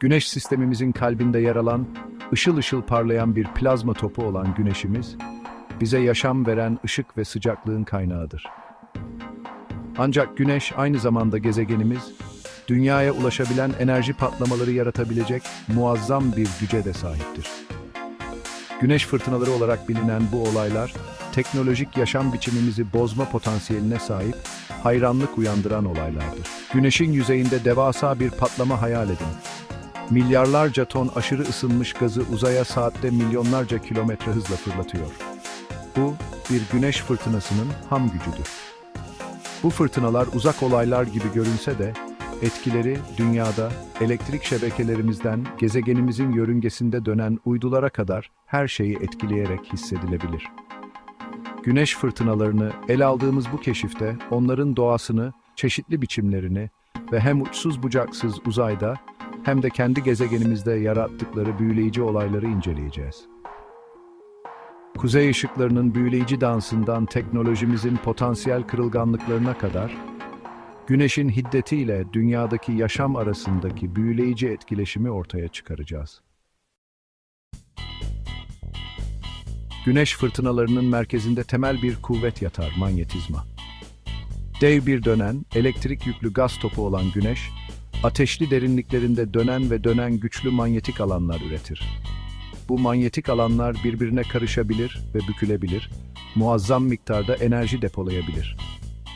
Güneş sistemimizin kalbinde yer alan, ışıl ışıl parlayan bir plazma topu olan güneşimiz, bize yaşam veren ışık ve sıcaklığın kaynağıdır. Ancak güneş aynı zamanda gezegenimiz, dünyaya ulaşabilen enerji patlamaları yaratabilecek muazzam bir güce de sahiptir. Güneş fırtınaları olarak bilinen bu olaylar, teknolojik yaşam biçimimizi bozma potansiyeline sahip, hayranlık uyandıran olaylardır. Güneşin yüzeyinde devasa bir patlama hayal edin. Milyarlarca ton aşırı ısınmış gazı uzaya saatte milyonlarca kilometre hızla fırlatıyor. Bu, bir güneş fırtınasının ham gücüdür. Bu fırtınalar uzak olaylar gibi görünse de, etkileri dünyada, elektrik şebekelerimizden gezegenimizin yörüngesinde dönen uydulara kadar her şeyi etkileyerek hissedilebilir. Güneş fırtınalarını ele aldığımız bu keşifte onların doğasını, çeşitli biçimlerini ve hem uçsuz bucaksız uzayda hem de kendi gezegenimizde yarattıkları büyüleyici olayları inceleyeceğiz. Kuzey ışıklarının büyüleyici dansından teknolojimizin potansiyel kırılganlıklarına kadar, Güneşin hiddetiyle dünyadaki yaşam arasındaki büyüleyici etkileşimi ortaya çıkaracağız. Güneş fırtınalarının merkezinde temel bir kuvvet yatar, manyetizma. Dev bir dönen, elektrik yüklü gaz topu olan güneş, ateşli derinliklerinde dönen ve dönen güçlü manyetik alanlar üretir. Bu manyetik alanlar birbirine karışabilir ve bükülebilir, muazzam miktarda enerji depolayabilir.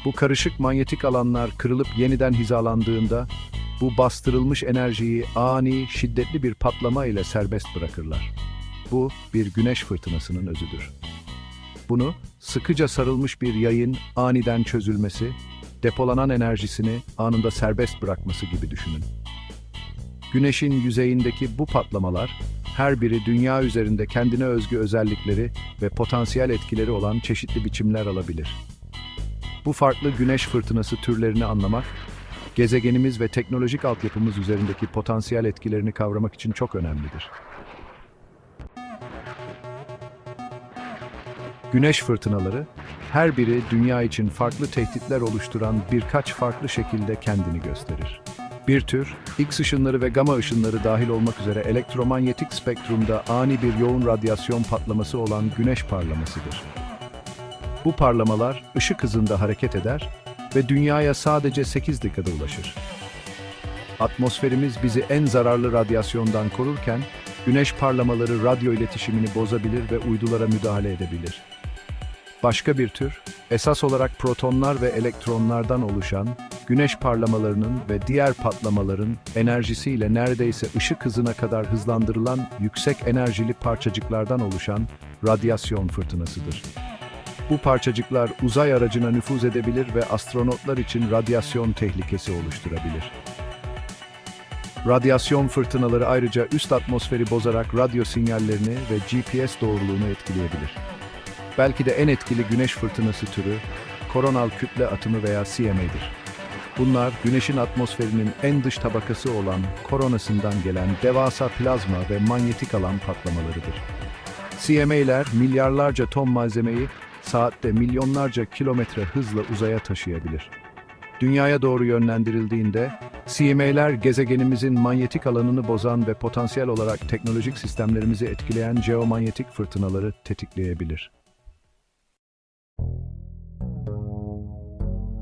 Bu karışık manyetik alanlar kırılıp yeniden hizalandığında bu bastırılmış enerjiyi ani, şiddetli bir patlama ile serbest bırakırlar. Bu bir güneş fırtınasının özüdür. Bunu sıkıca sarılmış bir yayın aniden çözülmesi, depolanan enerjisini anında serbest bırakması gibi düşünün. Güneşin yüzeyindeki bu patlamalar her biri dünya üzerinde kendine özgü özellikleri ve potansiyel etkileri olan çeşitli biçimler alabilir. Bu farklı güneş fırtınası türlerini anlamak, gezegenimiz ve teknolojik altyapımız üzerindeki potansiyel etkilerini kavramak için çok önemlidir. Güneş fırtınaları, her biri dünya için farklı tehditler oluşturan birkaç farklı şekilde kendini gösterir. Bir tür, X ışınları ve gama ışınları dahil olmak üzere elektromanyetik spektrumda ani bir yoğun radyasyon patlaması olan güneş parlamasıdır. Bu parlamalar ışık hızında hareket eder ve dünyaya sadece 8 dakikada ulaşır. Atmosferimiz bizi en zararlı radyasyondan korurken, güneş parlamaları radyo iletişimini bozabilir ve uydulara müdahale edebilir. Başka bir tür, esas olarak protonlar ve elektronlardan oluşan, güneş parlamalarının ve diğer patlamaların enerjisiyle neredeyse ışık hızına kadar hızlandırılan yüksek enerjili parçacıklardan oluşan radyasyon fırtınasıdır. Bu parçacıklar uzay aracına nüfuz edebilir ve astronotlar için radyasyon tehlikesi oluşturabilir. Radyasyon fırtınaları ayrıca üst atmosferi bozarak radyo sinyallerini ve GPS doğruluğunu etkileyebilir. Belki de en etkili güneş fırtınası türü, koronal kütle atımı veya CMA'dır. Bunlar, güneşin atmosferinin en dış tabakası olan koronasından gelen devasa plazma ve manyetik alan patlamalarıdır. CMA'ler milyarlarca ton malzemeyi saatte milyonlarca kilometre hızla uzaya taşıyabilir. Dünyaya doğru yönlendirildiğinde, CMA'ler gezegenimizin manyetik alanını bozan ve potansiyel olarak teknolojik sistemlerimizi etkileyen jeomanyetik fırtınaları tetikleyebilir.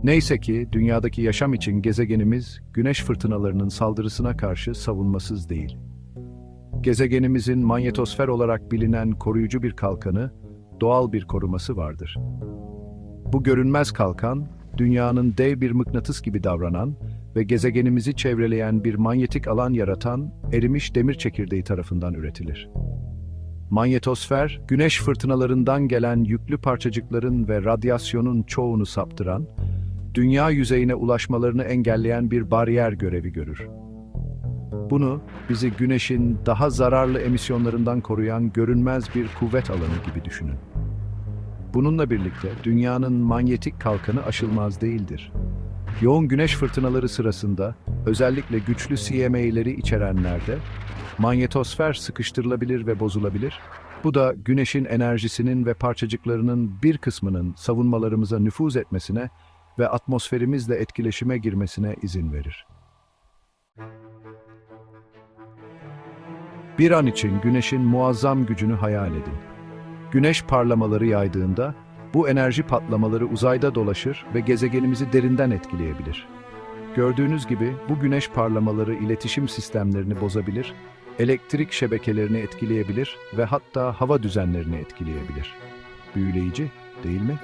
Neyse ki dünyadaki yaşam için gezegenimiz güneş fırtınalarının saldırısına karşı savunmasız değil. Gezegenimizin manyetosfer olarak bilinen koruyucu bir kalkanı, doğal bir koruması vardır. Bu görünmez kalkan, dünyanın dev bir mıknatıs gibi davranan ve gezegenimizi çevreleyen bir manyetik alan yaratan erimiş demir çekirdeği tarafından üretilir. Manyetosfer, güneş fırtınalarından gelen yüklü parçacıkların ve radyasyonun çoğunu saptıran, dünya yüzeyine ulaşmalarını engelleyen bir bariyer görevi görür. Bunu bizi güneşin daha zararlı emisyonlarından koruyan görünmez bir kuvvet alanı gibi düşünün. Bununla birlikte dünyanın manyetik kalkanı aşılmaz değildir. Yoğun güneş fırtınaları sırasında özellikle güçlü CMA'leri içerenlerde manyetosfer sıkıştırılabilir ve bozulabilir. Bu da güneşin enerjisinin ve parçacıklarının bir kısmının savunmalarımıza nüfuz etmesine ve atmosferimizle etkileşime girmesine izin verir. Bir an için güneşin muazzam gücünü hayal edin. Güneş parlamaları yaydığında bu enerji patlamaları uzayda dolaşır ve gezegenimizi derinden etkileyebilir. Gördüğünüz gibi bu güneş parlamaları iletişim sistemlerini bozabilir, elektrik şebekelerini etkileyebilir ve hatta hava düzenlerini etkileyebilir. Büyüleyici, değil mi?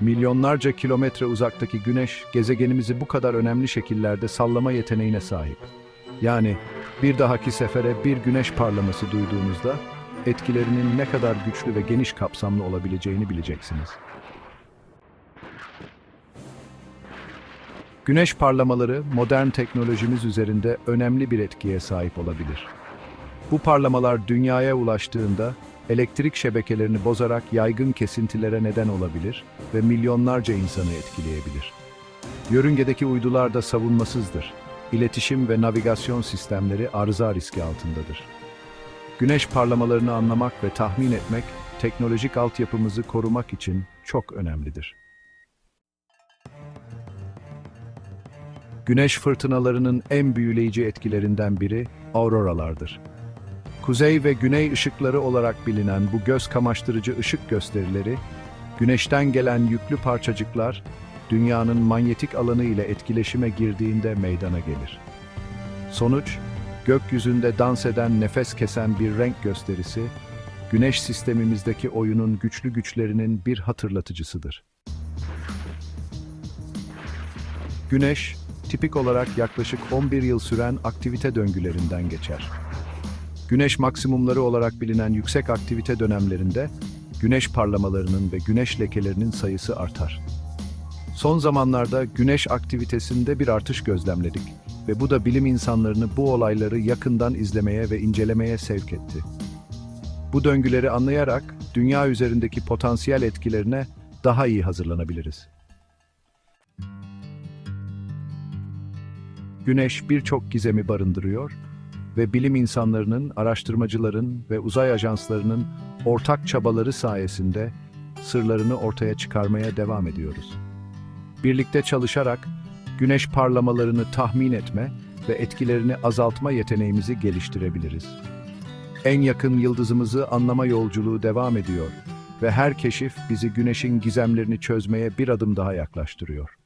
Milyonlarca kilometre uzaktaki güneş gezegenimizi bu kadar önemli şekillerde sallama yeteneğine sahip. Yani bir dahaki sefere bir güneş parlaması duyduğunuzda etkilerinin ne kadar güçlü ve geniş kapsamlı olabileceğini bileceksiniz. Güneş parlamaları modern teknolojimiz üzerinde önemli bir etkiye sahip olabilir. Bu parlamalar dünyaya ulaştığında elektrik şebekelerini bozarak yaygın kesintilere neden olabilir ve milyonlarca insanı etkileyebilir. Yörüngedeki uydular da savunmasızdır. İletişim ve navigasyon sistemleri arıza riski altındadır. Güneş parlamalarını anlamak ve tahmin etmek, teknolojik altyapımızı korumak için çok önemlidir. Güneş fırtınalarının en büyüleyici etkilerinden biri auroralardır. Kuzey ve güney ışıkları olarak bilinen bu göz kamaştırıcı ışık gösterileri, güneşten gelen yüklü parçacıklar, dünyanın manyetik alanı ile etkileşime girdiğinde meydana gelir. Sonuç, gökyüzünde dans eden nefes kesen bir renk gösterisi, güneş sistemimizdeki oyunun güçlü güçlerinin bir hatırlatıcısıdır. Güneş, tipik olarak yaklaşık 11 yıl süren aktivite döngülerinden geçer. Güneş maksimumları olarak bilinen yüksek aktivite dönemlerinde güneş parlamalarının ve güneş lekelerinin sayısı artar. Son zamanlarda güneş aktivitesinde bir artış gözlemledik ve bu da bilim insanlarını bu olayları yakından izlemeye ve incelemeye sevk etti. Bu döngüleri anlayarak dünya üzerindeki potansiyel etkilerine daha iyi hazırlanabiliriz. Güneş birçok gizemi barındırıyor ve bilim insanlarının, araştırmacıların ve uzay ajanslarının ortak çabaları sayesinde sırlarını ortaya çıkarmaya devam ediyoruz. Birlikte çalışarak güneş parlamalarını tahmin etme ve etkilerini azaltma yeteneğimizi geliştirebiliriz. En yakın yıldızımızı anlama yolculuğu devam ediyor ve her keşif bizi güneşin gizemlerini çözmeye bir adım daha yaklaştırıyor.